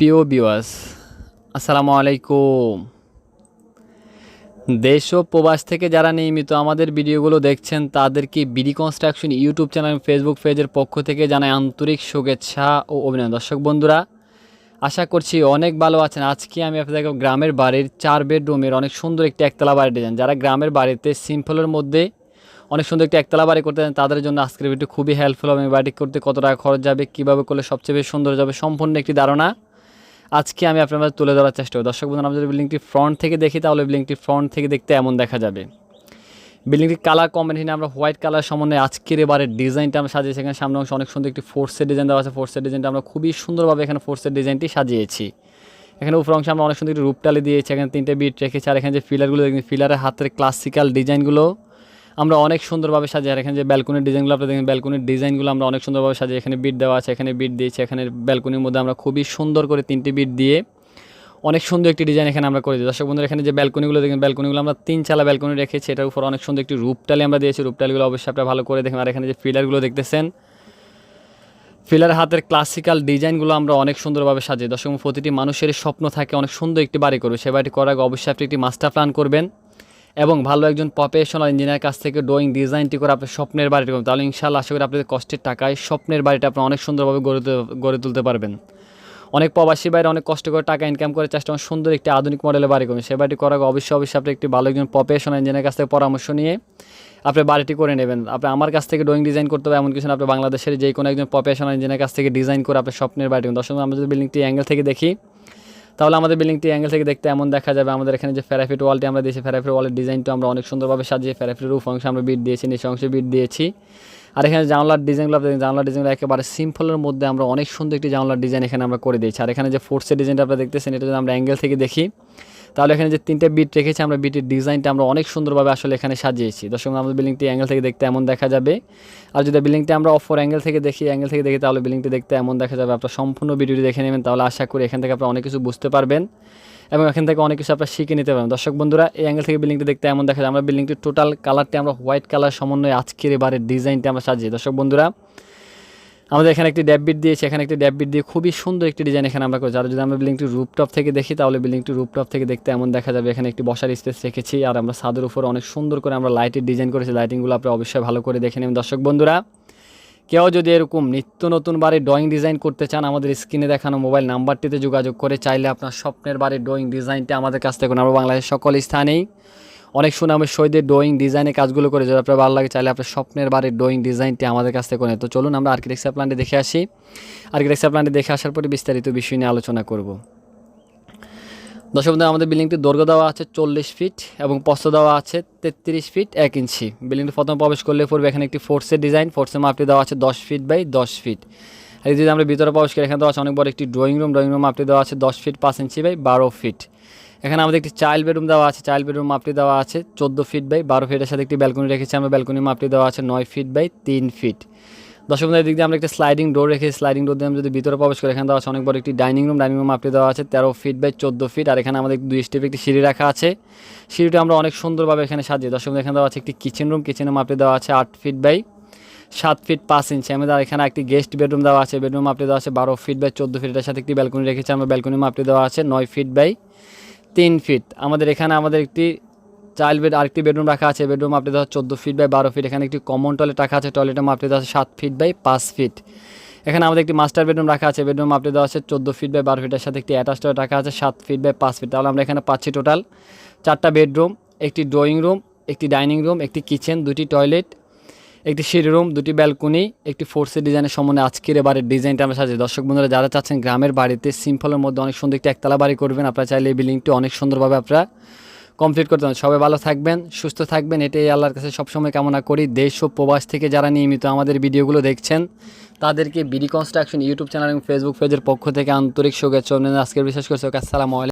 প্রিয় বিওয়াস আসসালামু আলাইকুম। দেশ ও প্রবাস থেকে যারা নিয়মিত আমাদের ভিডিওগুলো দেখছেন, তাদেরকে BD construction YouTube channel Facebook পেজের পক্ষ থেকে জানাই আন্তরিক শুভেচ্ছা ও অভিনন্দন। দর্শক বন্ধুরা, আশা করছি অনেক ভালো আছেন। আজকে আমি আপনাদের গ্রামের বাড়ির চার বেডরুমের অনেক সুন্দর একটি একতলা বাড়ি ডিজাইন যারা গ্রামের বাড়িতে সিম্পলের মধ্যে অনেক সুন্দর একটি একতলা বাড়ি করতে চান, তাদের জন্য আজকের ভিডিও খুবই হেল্পফুল হবে। বাড়ি করতে কত টাকা খরচ যাবে, কীভাবে করলে সবচেয়ে বেশি সুন্দর যাবে, সম্পূর্ণ একটি ধারণা। আজকে আমি আপনার তুলে ধরার চেষ্টা করি দর্শক বন্ধুরা, আমরা যদি বিল্ডিংটি ফ্রন্ট থেকে দেখি, তাহলে বিল্ডিংটি ফ্রন্ট থেকে দেখতে এমন দেখা যাবে। বিল্ডিংটির কালার কম্বিনেশনে আমরা হোয়াইট কালার সম্বন্ধে আজকের এবারে ডিজাইনটা আমরা সাজিয়েছি। এখানে সামনে অংশ অনেক সুন্দর একটি ফোর্সের ডিজাইন দেওয়া আছে। ফোর্সের ডিজাইনটা আমরা খুবই সুন্দরভাবে এখানে ফোর্সের ডিজাইনটি সাজিয়েছি। এখানে উপর অংশে আমরা অনেক সুন্দর একটি রূপটালি দিয়েছি। এখানে তিনটে বিট রেখেছি। আর এখানে যে ফিলারগুলো দেখবেন ফিলারের হাতের ক্লাসিক্যাল ডিজাইনগুলো আমরা অনেক সুন্দরভাবে সাজিয়ে, আর এখানে যে ব্যালকনির ডিজাইনগুলো আপনি দেখেন ব্যালকনির ডিজাইনগুলো আমরা অনেক সুন্দরভাবে সাজিয়ে, এখানে বিট দেওয়া আছে, এখানে বিট দিয়েছি, এখানে ব্যালকনির মধ্যে আমরা খুবই সুন্দর করে তিনটি বিট দিয়ে অনেক সুন্দর একটি ডিজাইন এখানে আমরা করে দিই। দর্শক বন্ধুরা, এখানে যে ব্যালকনিগুলো দেখেন ব্যালকনিগুলো আমরা তিন চালা ব্যালকনি রেখেছি, এটার উপর অনেক সুন্দর একটি রূপটালি আমরা দিয়েছি রূপটালিগুলো অবশ্যই আপনারা ভালো করে দেখেন। আর এখানে যে ফিলারগুলো দেখতেছেন, ফিলার হাতের ক্লাসিক্যাল ডিজাইনগুলো আমরা অনেক সুন্দরভাবে সাজিয়ে, দর্শক প্রতিটি মানুষের স্বপ্ন থাকে, অনেক সুন্দর একটি বাড়ি করবে, সে বাড়িটি করার আগে অবশ্যই আপনি একটি মাস্টার প্ল্যান করবেন। এবং ভালো একজন প্রফেশনাল ইঞ্জিনিয়ার কাছ থেকে ড্রয়িং ডিজাইনটি করে আপনি স্বপ্নের বাড়িটি করবেন তাহলে ইনশাল্লাহ আশা করি আপনাদের কষ্টের টাকায় স্বপ্নের বাড়িটা আপনি অনেক সুন্দরভাবে গড়ে গড়ে তুলতে পারবেন। অনেক প্রবাসী বাইরে অনেক কষ্ট করে টাকা ইনকাম করে চেষ্টা করেন সুন্দর একটি আধুনিক মডেলের বাড়ি করবেন সে বাড়িটি করার অবশ্যই অবশ্যই আপনি একটি ভালো একজন প্রফেশনাল ইঞ্জিনিয়ার কাছ থেকে পরামর্শ নিয়ে আপনি বাড়িটি করে নেবেন। আপনি আমার কাছ থেকে ড্রয়িং ডিজাইন করতে হবে, এমন কিছু না, আপনি বাংলাদেশের যে কোনো একজন প্রফেশনাল ইঞ্জিনিয়ার কাছ থেকে ডিজাইন করে আপনি স্বপ্নের বাড়ি করবেন দর্শক আমরা যদি বিল্ডিংটি অ্যাঙ্গেল থেকে দেখি তাহলে আমাদের বিল্ডিংটি অ্যাঙ্গেল থেকে দেখতে এমন দেখা যাবে। আমাদের এখানে যে ফেরাফিট ওয়ালটি আমরা দিয়েছি ফেরাফিট ওয়ালের ডিজাইনটা আমরা অনেক সুন্দরভাবে সাজিয়ে ফেরাফিটের রুফ অংশে আমরা বিট দিয়েছি, নিচে অংশে বিট দিয়েছি। আর এখানে জানলার ডিজাইনগুলো আপনি জানলার ডিজাইনগুলো একেবারে সিম্পলের মধ্যে আমরা অনেক সুন্দর একটি জানলার ডিজাইন এখানে আমরা করে দিয়েছি। আর এখানে যে ফোর্সের ডিজাইনটা আপনারা দেখতেছেন, এটা যদি আমরা অ্যাঙ্গেল থেকে দেখি তাহলে এখানে যে তিনটে বিট রেখেছি, আমরা বিটের ডিজাইনটা আমরা অনেক সুন্দরভাবে আসলে এখানে সাজিয়েছি। দর্শক, আমাদের বিল্ডিংটি অ্যাঙ্গেল থেকে দেখতে এমন দেখা যাবে। আর যদি বিল্ডিংটি আমরা অফর অ্যাঙ্গেল থেকে দেখি অ্যাঙ্গেল থেকে দেখি, তাহলে বিল্ডিংটি দেখতে এমন দেখা যাবে। আপনার সম্পূর্ণ ভিডিওটি দেখে নেবেন, তাহলে আশা করি এখান থেকে আপনারা অনেক কিছু বুঝতে পারবেন এবং এখান থেকে অনেক কিছু আপনারা শিখে নিতে পারবেন। দর্শক, বন্ধুরা, এই অ্যাঙ্গেল থেকে বিল্ডিংটি দেখতে এমন দেখা যায় আমরা বিল্ডিংটির টোটাল কালারটি আমরা হোয়াইট কালার সমন্বয়ে আজকের এবারের ডিজাইনটি আমরা সাজিয়ে দর্শক, বন্ধুরা আমাদের এখানে একটি ড্যাববিট দিয়েছি এখানে একটি ড্যাববিট দিয়ে খুবই সুন্দর একটি ডিজাইন এখানে আমরা করি। যারা যদি আমরা বিল্ডিংটি রুপটপ থেকে দেখি, তাহলে বিল্ডিংটি রুপটপ থেকে দেখতে এমন দেখা যাবে। এখানে একটি বসার স্পেস রেখেছি, আর আমরা ছাদের উপর অনেক সুন্দর করে আমরা লাইটের ডিজাইন করেছি। লাইটিংগুলো আপনারা অবশ্যই ভালো করে দেখে নেবেন। দর্শক বন্ধুরা, কেউ যদি এরকম নিত্য নতুন বাড়ির ড্রয়িং ডিজাইন করতে চান, আমাদের স্ক্রিনে দেখানো মোবাইল নাম্বারটিতে যোগাযোগ করে, চাইলে আপনার স্বপ্নের বাড়ির ড্রয়িং ডিজাইনটা আমাদের কাছ থেকে আমরা বাংলাদেশের সকল স্থানেই। অনেক সুনামের সহিত ড্রয়িং ডিজাইনের কাজগুলো করে যদি আপনার ভালো লাগে চাইলে আপনার স্বপ্নের বাড়ির ড্রয়িং ডিজাইনটি আমাদের কাছ থেকে করে তো চলুন আমরা আর্কিটেকচার প্ল্যানটি দেখে আসি। আর্কিটেকচার প্ল্যানটি দেখে আসার পরে বিস্তারিত বিষয় নিয়ে আলোচনা করব। দর্শক বন্ধু আমাদের বিল্ডিংটি দৈর্ঘ্য দেওয়া আছে চল্লিশ ফিট এবং পস্ত দেওয়া আছে তেত্রিশ ফিট এক ইঞ্চি। বিল্ডিংটি প্রথম প্রবেশ করলে পড়বে এখানে একটি ফোর্সের ডিজাইন ফোর্সের মাপটি দেওয়া আছে দশ ফিট বাই দশ ফিট আর যদি আমরা ভিতরে প্রবেশ করি, এখানে দেওয়া আছে অনেক বড় একটি ড্রয়িং রুম ড্রয়িং রুম মাপটি দেওয়া আছে দশ ফিট পাঁচ ইঞ্চি বাই বারো ফিট এখানে আমাদের একটি চাইল্ড বেডরুম দেওয়া আছে, চাইল্ড বেডরুম মাপটি দেওয়া আছে চোদ্দ ফিট বাই বারো ফিটের সাথে একটি ব্যালকনি রেখেছি। আমরা ব্যালকনি মাপটি দেওয়া আছে নয় ফিট বাই তিন ফিট। বন্ধুদের দিক দিয়ে আমরা একটা স্লাইডিং ডোর রেখে স্লাইডিং ডোর দিয়ে যদি ভিতরে প্রবেশ করি, এখানে দেওয়া আছে অনেক বড় একটি ডাইনিং রুম ডাইনিং রুম মাপটি দেওয়া আছে তেরো ফিট বাই চোদ্দ ফিট। আর এখানে আমাদের দুই স্টেপ একটি সিঁড়ি রাখা আছে। সিঁড়িটা আমরা অনেক সুন্দরভাবে এখানে সাজিয়ে দশম এখানে দেওয়া আছে একটি কিচেন রুম কিচেন কিচেনের মাপটি দেওয়া আছে আট ফিট বাই সাত ফিট পাঁচ ইঞ্চি। আমাদের এখানে একটি গেস্ট বেডরুম দেওয়া আছে। বেডরুম মাপটি দেওয়া আছে বারো ফিট বাই চোদ্দ ফিটের সাথে একটি ব্যালকনি রেখেছি। আমরা ব্যালকনি মাপটি দেওয়া আছে নয় ফিট বাই তিন ফিট আমাদের এখানে আমাদের একটি চাইল্ড বেড আরেকটি বেডরুম রাখা আছে। বেডরুম মাপটি দেওয়া চোদ্দ ফিট বাই বারো ফিট এখানে একটি কমন টয়লেট রাখা আছে। টয়লেটের মাপটি দেওয়া আছে সাত ফিট বাই পাঁচ ফিট এখানে আমাদের একটি মাস্টার বেডরুম রাখা আছে। বেডরুম মাপটি দেওয়া আছে চোদ্দ ফিট বাই বারো ফিটের সাথে একটি অ্যাটাচ টয়লেট রাখা আছে সাত ফিট বাই পাঁচ ফিট তাহলে আমরা এখানে পাচ্ছি টোটাল চারটা বেডরুম একটি ড্রয়িং রুম একটি ডাইনিং রুম একটি কিচেন দুটি টয়লেট একটি সিঁড়ি রুম দুটি ব্যালকনি একটি ফোর্সের ডিজাইনের সম্বন্ধে আজকের এবারের ডিজাইনটা আমরা সাজিয়ে। দর্শক বন্ধুরা, যারা চাচ্ছেন গ্রামের বাড়িতে সিম্পলের মধ্যে অনেক সুন্দর একটি একতলা বাড়ি করবেন, আপনারা চাইলে এই বিল্ডিংটি অনেক সুন্দরভাবে আপনারা কমপ্লিট করতে পারেন সবাই ভালো থাকবেন, সুস্থ থাকবেন। এটাই আল্লাহর কাছে সবসময় কামনা করি। দেশ ও প্রবাস থেকে যারা নিয়মিত আমাদের ভিডিওগুলো দেখছেন, তাদেরকে বিডি কনস্ট্রাকশন ইউটিউব চ্যানেল এবং ফেসবুক পেজের পক্ষ থেকে আন্তরিক শুভেচ্ছা। আজকের বিশেষ করে আসসালামু